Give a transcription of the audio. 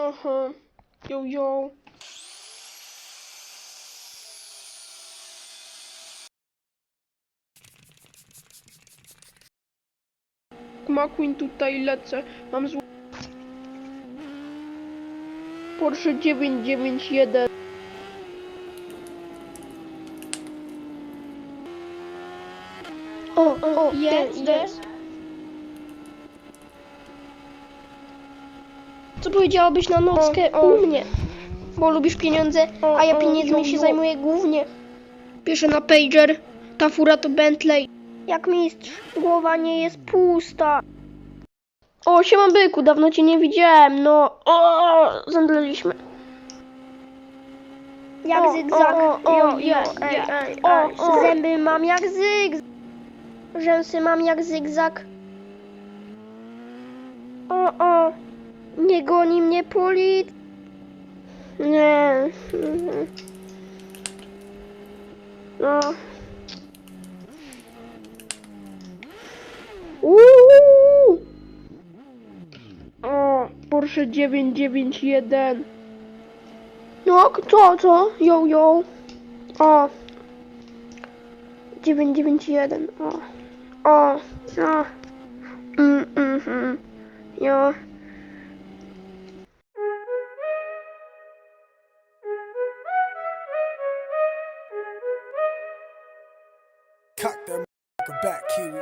Aha. Yo, yo. McQueen tutaj lecę. Mam zł... Porsche 991. O, o, jest, jest, jest. jest. Co powiedziałabyś na nockę O, u mnie? Bo lubisz pieniądze, a ja pieniędzmi jo, się jo. zajmuję głównie. Piszę na pager. Ta fura to Bentley. Jak mistrz, głowa nie jest pusta. O, siema byku, dawno cię nie widziałem. No, o, zemdleliśmy. Jak O, zygzak. o, o, Jo, jo, ej, ej, O, ej. o. Zęby mam jak zygzak. Rzęsy mam jak zygzak. O, o. Nie goni mnie policja. Nie. No. Uuu. O, Porsche 991. No, co, co? Yo, yo. O. 991. O. O. No. Mm, mhm. Jo. Cock that back, Kiwi.